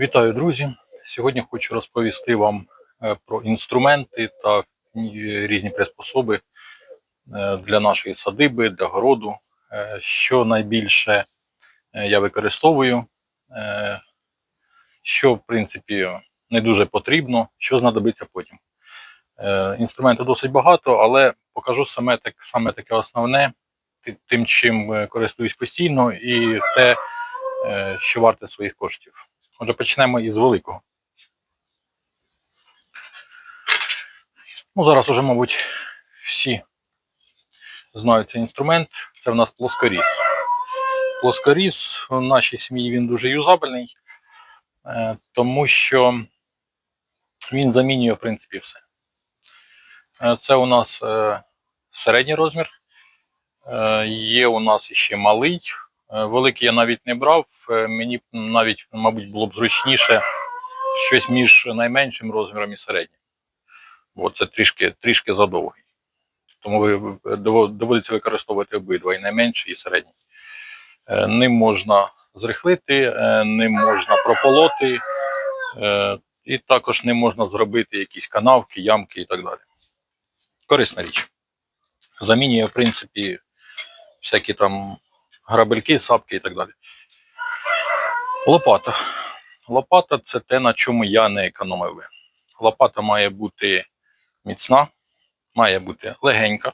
Вітаю, друзі! Сьогодні хочу розповісти вам е, про інструменти та різні приспособи е, для нашої садиби, для городу, е, що найбільше я використовую, що в принципі не дуже потрібно, що знадобиться потім. Інструментів досить багато, але покажу саме, так, саме таке основне, тим, чим користуюсь постійно, і те, що варте своїх коштів. Отже, почнемо із великого. Ну, зараз уже, мабуть, всі знають цей інструмент. Це в нас плоскоріз. Плоскоріз в нашій сім'ї він дуже юзабельний, е, тому що він замінює, в принципі, все. Е, Це у нас е, середній розмір. Є у нас ще малий. Е, Великий я навіть не брав. Е, Мені навіть, мабуть, було б зручніше щось між найменшим розміром і середнім. Бо це трішки, трішки задовгий. Тому доводиться використовувати обидва, і найменший, і середній. Е, Ним можна зрихлити, ним можна прополоти, і також ним можна зробити якісь канавки, ямки і так далі. Корисна річ. Замінює, в принципі, всякі там грабельки, сапки і так далі. Лопата. Лопата це те, на чому я не економив. Лопата має бути міцна, має бути легенька.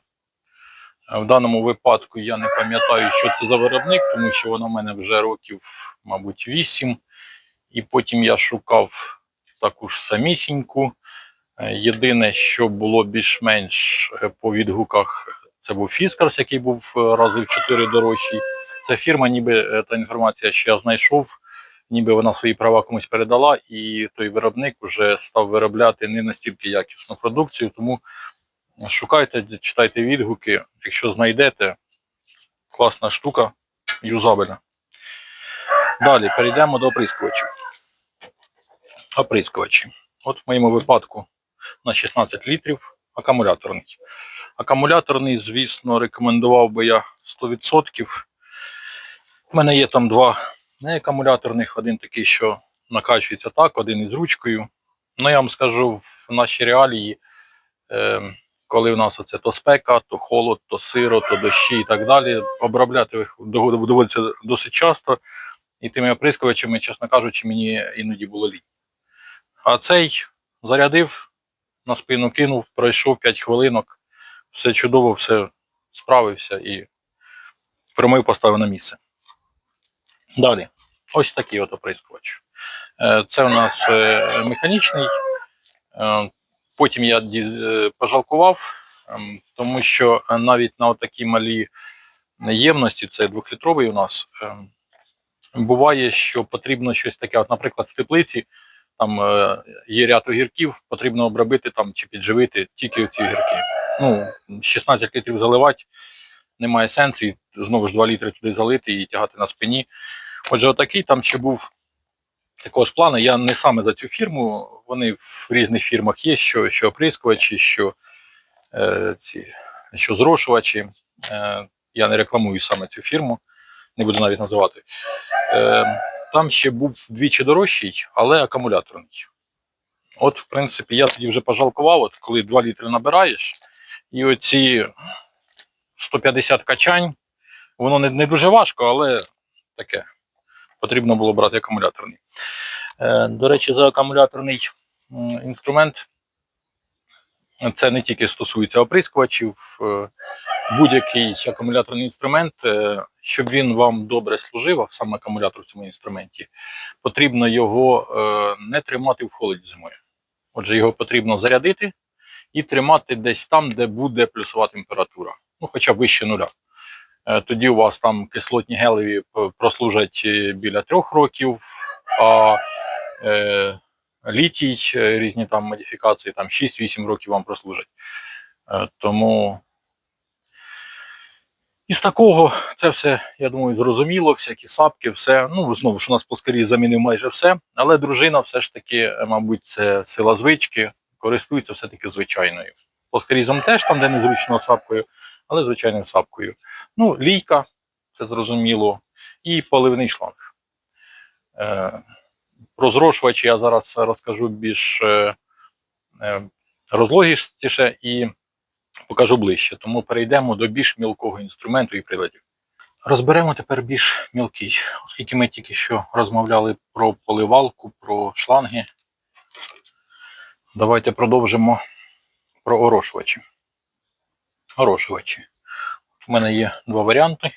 Е, В даному випадку я не пам'ятаю, що це за виробник, тому що вона в мене вже років, мабуть, 8. І потім я шукав таку ж самісіньку. Е, Єдине, що було більш-менш е, по відгуках, це був Фіскарс, який був рази в 4 дорожчий. Ця фірма, ніби е, та інформація, що я знайшов, ніби вона свої права комусь передала, і той виробник вже став виробляти не настільки якісну продукцію. Тому шукайте, читайте відгуки. Якщо знайдете, класна штука, юзабельна. Далі перейдемо до оприскувачів. Оприскувачі. От в моєму випадку на 16 літрів акумуляторний. Акумуляторний, звісно, рекомендував би я 100%. У мене є там два не акумуляторних, один такий, що накачується так, один із ручкою. Ну, я вам скажу, в нашій реалії, е, коли в нас оце то спека, то холод, то сиро, то дощі і так далі, обробляти їх доводиться досить часто. І тими оприскувачами, чесно кажучи, мені іноді було лінь. А цей зарядив, на спину кинув, пройшов 5 хвилинок, все чудово, все справився і промив, поставив на місце. Далі, ось такий от оприскувач. Е, Це у нас е, механічний. Е, Потім я пожалкував, ем, тому що навіть на такі малі ємності, це двохлітровий у нас, ем, буває, що потрібно щось таке, от, наприклад, в теплиці, там є ряд огірків, потрібно обробити там чи підживити тільки ці огірки. Ну, 16 літрів заливати немає сенсу, і знову ж 2 літри туди залити і тягати на спині. Отже, отакий там ще був такого ж плану. Я не саме за цю фірму, вони в різних фірмах є, що, що оприскувачі, що, е, ці, що зрошувачі. Е, я не рекламую саме цю фірму, не буду навіть називати. Е, там ще був вдвічі дорожчий, але акумуляторний. От, в принципі, я тоді вже пожалкував, от коли 2 літри набираєш, і оці 150 качань, воно не, не дуже важко, але таке. Потрібно було брати акумуляторний. Е, до речі, за акумуляторний інструмент це не тільки стосується оприскувачів, е, будь-який акумуляторний інструмент, е, щоб він вам добре служив, а саме акумулятор в цьому інструменті, потрібно його не тримати в холоді зимою. Отже, його потрібно зарядити і тримати десь там, де буде плюсова температура, ну хоча б вище нуля. Е, Тоді у вас там кислотні гелеві прослужать е, біля трьох років, а е, літій, е, різні там модифікації, там 6-8 років вам прослужать. Е, Тому із такого це все, я думаю, зрозуміло, всякі сапки, все. Ну, знову ж у нас плоскарі замінив майже все, але дружина все ж таки, е, мабуть, це сила звички, користується все-таки звичайною. Плоскарізом теж там, де незручно сапкою, але звичайною сапкою. Ну, лійка, це зрозуміло, і поливний шланг. Е, Про зрошувачі я зараз розкажу більш е, е, розлогістіше і покажу ближче. Тому перейдемо до більш мілкого інструменту і приладів. Розберемо тепер більш мілкий, оскільки ми тільки що розмовляли про поливалку, про шланги. Давайте продовжимо про орошувачі. Орошувачі. У мене є два варіанти.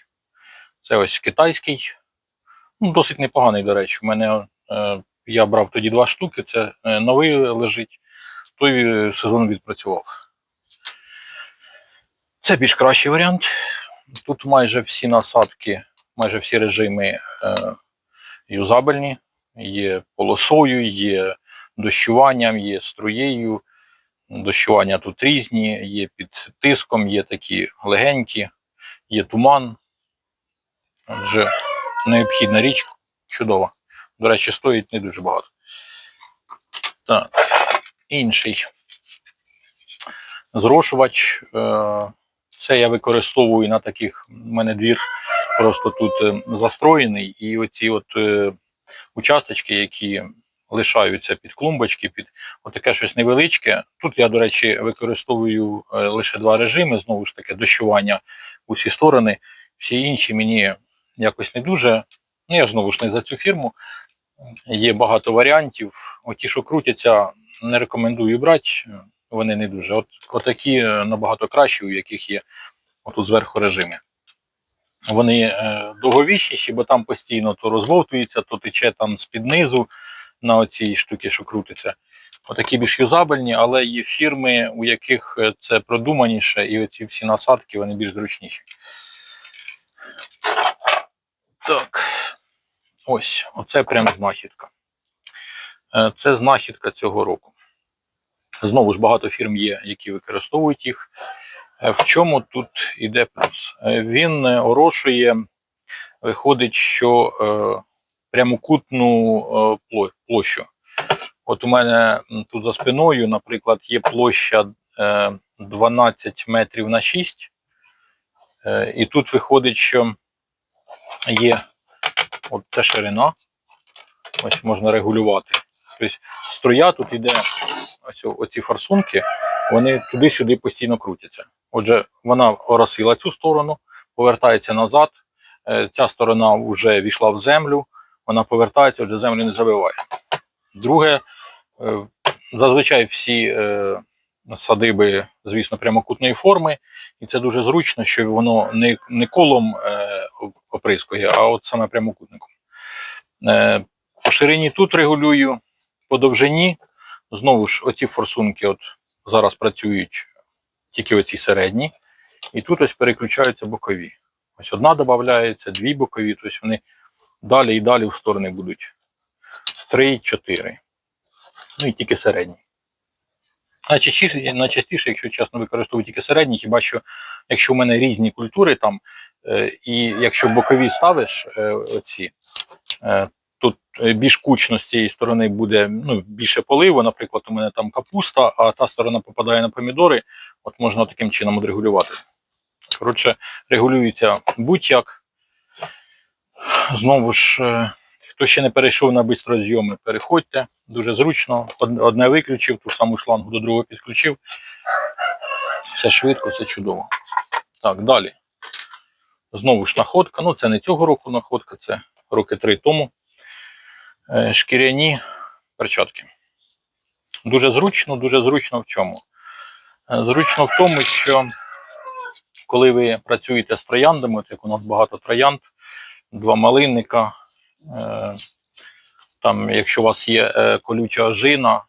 Це ось китайський. Ну, досить непоганий, до речі. У мене е, я брав тоді два штуки, це е, новий лежить, той е, сезон відпрацював. Це більш кращий варіант. Тут майже всі насадки, майже всі режими е, юзабельні. Є полосою, є дощуванням, є струєю. Дощування тут різні, є під тиском, є такі легенькі, є туман. Отже, необхідна річ чудова. До речі, стоїть не дуже багато. Так, інший зрошувач. Е, Це я використовую на таких, у мене двір просто тут е, застроєний, і оці от е, участочки, які лишаються під клумбочки, під отаке щось невеличке. Тут я, до речі, використовую е, лише два режими, знову ж таки, дощування у всі сторони. Всі інші мені якось не дуже. Ну, я знову ж не за цю фірму. Є багато варіантів. Оті, що крутяться, не рекомендую брати, вони не дуже. От отакі е, набагато кращі, у яких є отут зверху режими. Вони е, довговічніші, бо там постійно то розвовтується, то тече там з-під низу на оцій штуці, що крутиться. Отакі більш юзабельні, але є фірми, у яких е, це продуманіше, і оці всі насадки вони більш зручніші. Так. Ось, оце прям знахідка. Е, Це знахідка цього року. Знову ж багато фірм є, які використовують їх. Е, В чому тут іде плюс? Він орошує, виходить, що прямокутну е, площу. От у мене тут за спиною, наприклад, є площа е, 12 метрів на 6. Е, І тут виходить, що є от це ширина. Ось можна регулювати. Тобто струя тут йде, ось оці форсунки, вони туди-сюди постійно крутяться. Отже, вона оросила цю сторону, повертається назад. Е, Ця сторона вже війшла в землю, вона повертається, отже, землю не забиває. Друге, е, зазвичай всі е, садиби, звісно, прямокутної форми, і це дуже зручно, що воно не, не колом е, оприскує, а от саме прямокутником. По ширині тут регулюю, по довжині. Знову ж, оці форсунки от зараз працюють тільки оці середні. І тут ось переключаються бокові. Ось одна додається, дві бокові, тобто вони далі і далі в сторони будуть. Три, чотири. Ну і тільки середні. Найчастіше, найчастіше, якщо чесно, використовую тільки середні, хіба що якщо в мене різні культури там, е, і якщо бокові ставиш е, оці, е, тут більш кучно з цієї сторони буде ну, більше поливу, наприклад, у мене там капуста, а та сторона попадає на помідори, от можна таким чином отрегулювати. Коротше, регулюється будь-як. Знову ж, е, хто ще не перейшов на бистрозйоми, переходьте. Дуже зручно. Одне виключив, ту саму шлангу до другого підключив. Все швидко, все чудово. Так, далі. Знову ж находка. Ну, це не цього року находка, це роки три тому. Е, Шкіряні перчатки. Дуже зручно, дуже зручно в чому? Е, Зручно в тому, що коли ви працюєте з трояндами, от як у нас багато троянд, два малинника, е, там, якщо у вас є е, колюча ожина,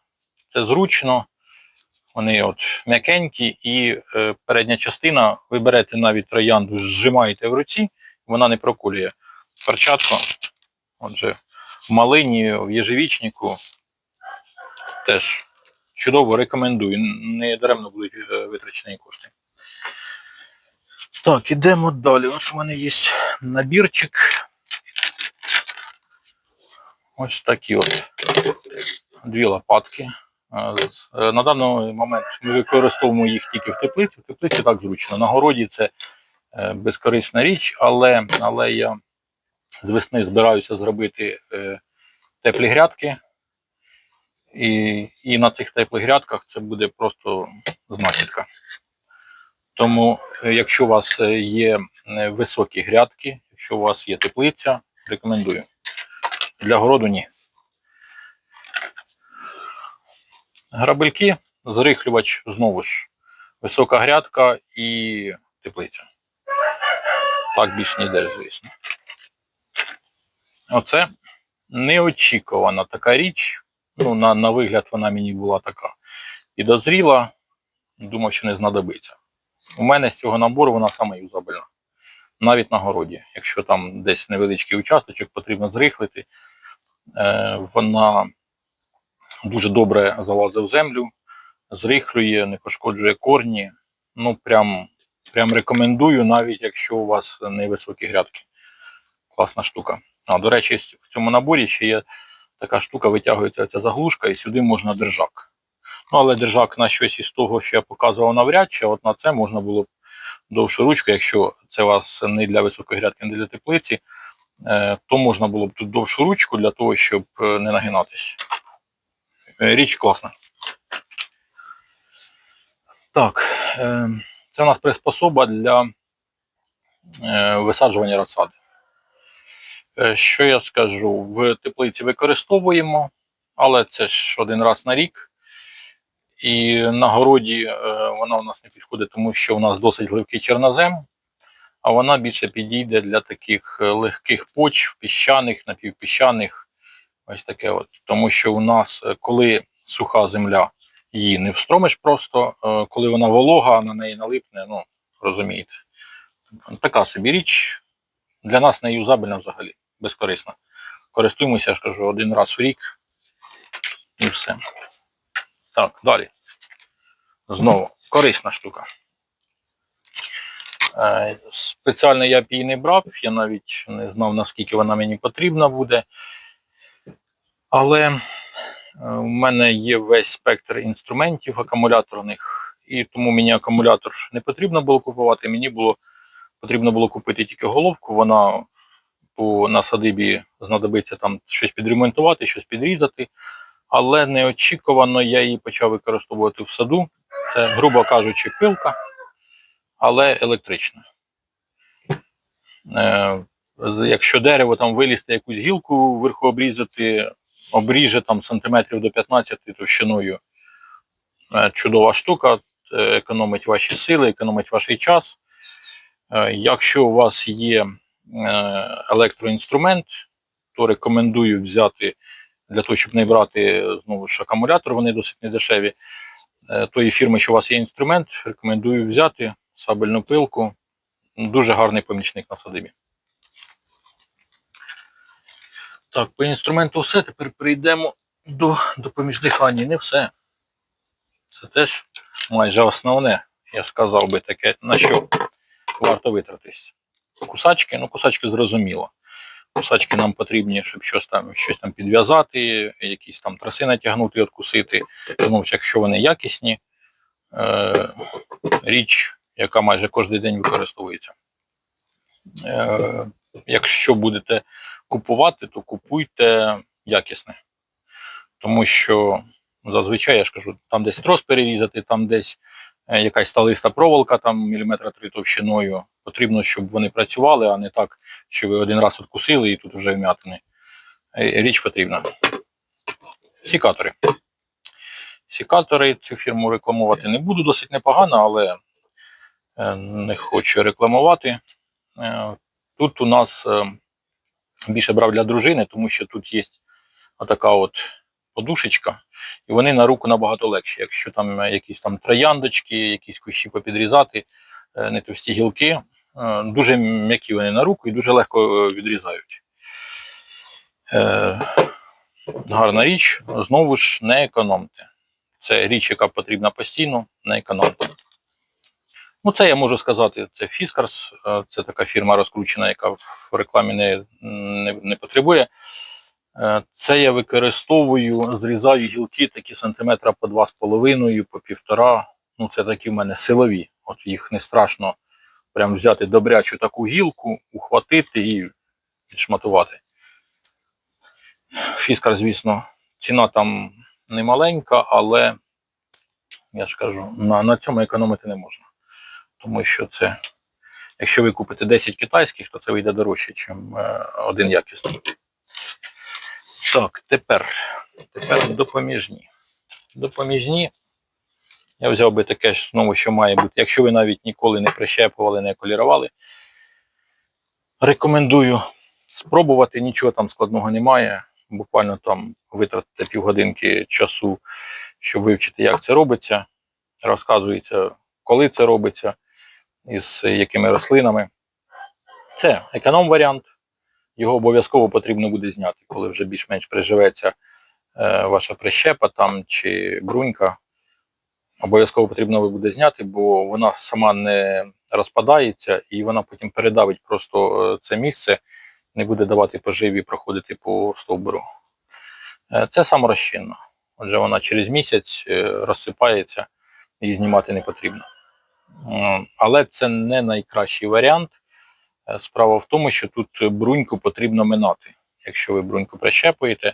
це зручно. Вони от м'якенькі, і е, передня частина, ви берете навіть троянду, зжимаєте в руці, вона не прокулює. Перчатка, отже, в малині, в єжевічнику теж чудово рекомендую. Не даремно будуть витрачені кошти. Так, ідемо далі. Ось у мене є набірчик. Ось такі от дві лопатки. Е, На даний момент ми використовуємо їх тільки в теплиці. В теплиці так зручно. На городі це е, безкорисна річ, але, але я з весни збираюся зробити е, теплі грядки. І, і на цих теплих грядках це буде просто знахідка. Тому, е, якщо у вас е, є е, високі грядки, якщо у вас є теплиця, рекомендую. Для городу ні. Грабельки, зрихлювач, знову ж, висока грядка і теплиця. Так більш не йде, звісно. Оце неочікувана така річ. Ну, на, на вигляд вона мені була така підозріла. Думав, що не знадобиться. У мене з цього набору вона саме юзабельна. Навіть на городі. Якщо там десь невеличкий участочок потрібно зрихлити, е, вона дуже добре залазить в землю, зрихлює, не пошкоджує корні. Ну, прям, прям рекомендую, навіть якщо у вас невисокі грядки. Класна штука. А, до речі, в цьому наборі ще є така штука, витягується ця заглушка, і сюди можна держак. Ну, але держак на щось із того, що я показував навряд чи, от на це можна було б довшу ручку, якщо це у вас не для високої грядки, не для теплиці, е, то можна було б тут довшу ручку для того, щоб е, не нагинатись. Е, Річ класна. Так, це у нас приспособа для висаджування розсади. Що я скажу? В теплиці використовуємо, але це ж один раз на рік. І на городі е, вона у нас не підходить, тому що у нас досить гливкий чорнозем, а вона більше підійде для таких е, легких почв, піщаних, напівпіщаних. Ось таке от. Тому що у нас, е, коли суха земля, її не встромиш просто, коли вона волога, на неї налипне, ну, розумієте. Така собі річ. Для нас не юзабельна взагалі, безкорисна. Користуємося, я ж кажу, один раз в рік і все. Так, далі. Знову, корисна штука. Е, Спеціально я б її не брав, я навіть не знав, наскільки вона мені потрібна буде. Але е, у мене є весь спектр інструментів акумуляторних, і тому мені акумулятор не потрібно було купувати. Мені було потрібно було купити тільки головку. Вона по на садибі знадобиться там щось підремонтувати, щось підрізати. Але неочікувано я її почав використовувати в саду. Це, грубо кажучи, пилка, але електрична. Е, якщо дерево там вилізти якусь гілку вверху обрізати, обріже там сантиметрів до 15 товщиною. Е, чудова штука, е, економить ваші сили, економить ваш час. Якщо у вас є електроінструмент, то рекомендую взяти для того, щоб не брати знову ж акумулятор, вони досить недешеві. Е, Тої фірми, що у вас є інструмент, рекомендую взяти сабельну пилку. Дуже гарний помічник на садибі. Так, по інструменту все. Тепер перейдемо до допоміжних ані. Не все. Це теж майже основне, я сказав би таке, на що варто витратись. Кусачки, ну кусачки зрозуміло. Кусачки нам потрібні, щоб щось там, щось там підв'язати, якісь там траси натягнути, откусити. Тому що якщо вони якісні, е, річ, яка майже кожен день використовується. Е, якщо будете купувати, то купуйте якісне. Тому що зазвичай, я ж кажу, там десь трос перерізати, там десь е, якась сталиста проволока, там міліметра три товщиною. Потрібно, щоб вони працювали, а не так, що ви один раз откусили і тут вже вм'ятини. Е, Річ потрібна. Сікатори. Сікатори цю фірму рекламувати не буду, досить непогано, але е, не хочу рекламувати. Е, Тут у нас е, більше брав для дружини, тому що тут є отака от подушечка, і вони на руку набагато легші. Якщо там е, якісь там трояндочки, якісь кущі попідрізати, е, не товсті гілки, е, дуже м'які вони на руку і дуже легко е, відрізають. Е, Гарна річ, знову ж не економте. Це річ, яка потрібна постійно, не економте. Ну, це я можу сказати, це е, це така фірма розкручена, яка в рекламі не, не, не потребує. Е, Це я використовую, зрізаю гілки такі сантиметра по 2,5, по півтора. Ну, це такі в мене силові. От їх не страшно прям взяти добрячу таку гілку, ухватити і відшматувати. Фіскар, звісно, ціна там не маленька, але я ж кажу, на, на цьому економити не можна. Тому що це, якщо ви купите 10 китайських, то це вийде дорожче, ніж один якісний. Так, тепер, тепер допоміжні. Допоміжні. Я взяв би таке ж знову, що має бути. Якщо ви навіть ніколи не прищепували, не колірували, рекомендую спробувати, нічого там складного немає. Буквально там витратите півгодинки часу, щоб вивчити, як це робиться. Розказується, коли це робиться, із якими рослинами. Це економ-варіант. Його обов'язково потрібно буде зняти, коли вже більш-менш приживеться е, ваша прищепа там чи брунька. Обов'язково потрібно буде зняти, бо вона сама не розпадається і вона потім передавить просто е, це місце, не буде давати поживі проходити по стовбуру. Е, Це саморозчинно. Отже, вона через місяць е, розсипається, її знімати не потрібно. Але це не найкращий варіант. Справа в тому, що тут бруньку потрібно минати. Якщо ви бруньку прищепуєте,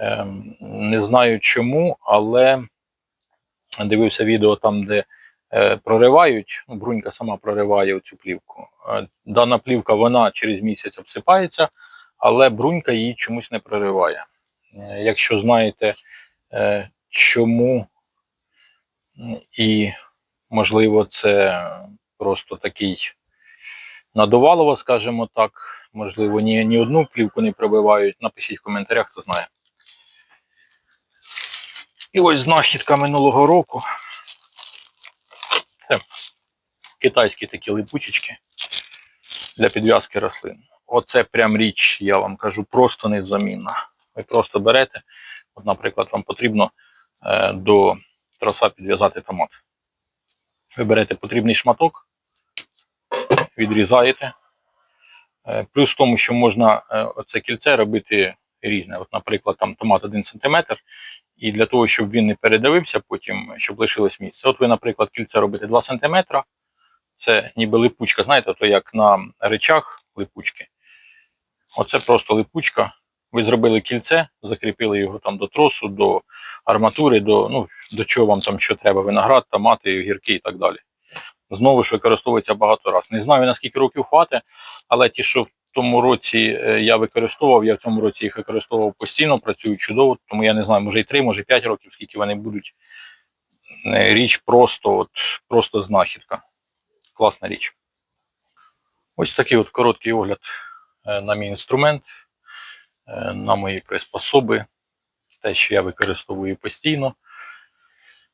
Ем, не знаю чому, але дивився відео там, де е, проривають, ну, брунька сама прориває цю плівку. Е, Дана плівка вона через місяць обсипається, але брунька її чомусь не прориває. Е, Якщо знаєте, е, чому і можливо це просто такий надувалово, скажімо так, можливо, ні, ні одну плівку не пробивають, напишіть в коментарях, хто знає. І ось знахідка минулого року. Це китайські такі липучечки для підв'язки рослин. Оце прям річ, я вам кажу, просто незамінна. Ви просто берете, от, наприклад, вам потрібно е, до троса підв'язати томат. Ви берете потрібний шматок, відрізаєте. Е, плюс в тому, що можна е, оце кільце робити різне. От, наприклад, там томат 1 см, і для того, щоб він не передавився потім, щоб лишилось місце. От ви, наприклад, кільце робите 2 см, це ніби липучка, знаєте, то як на речах липучки. Оце просто липучка. Ви зробили кільце, закріпили його там до тросу, до арматури, до, ну, до чого вам там що треба, виноград, томати, гірки і так далі. Знову ж використовується багато разів. Не знаю, наскільки років хватить, але ті, що тому році е, я використовував, я в цьому році їх використовував постійно, працюють чудово, тому я не знаю, може і 3, може і 5 років, скільки вони будуть. Е, Річ просто, от, просто знахідка. Класна річ. Ось такий от короткий огляд е, на мій інструмент, на мої приспособи, те, що я використовую постійно.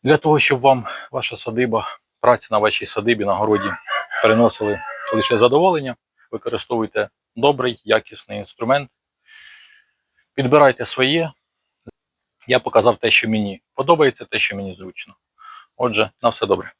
Для того, щоб вам ваша садиба, праця на вашій садибі на городі приносили лише задоволення, використовуйте добрий, якісний інструмент. Підбирайте своє. Я показав те, що мені подобається, те, що мені зручно. Отже, на все добре.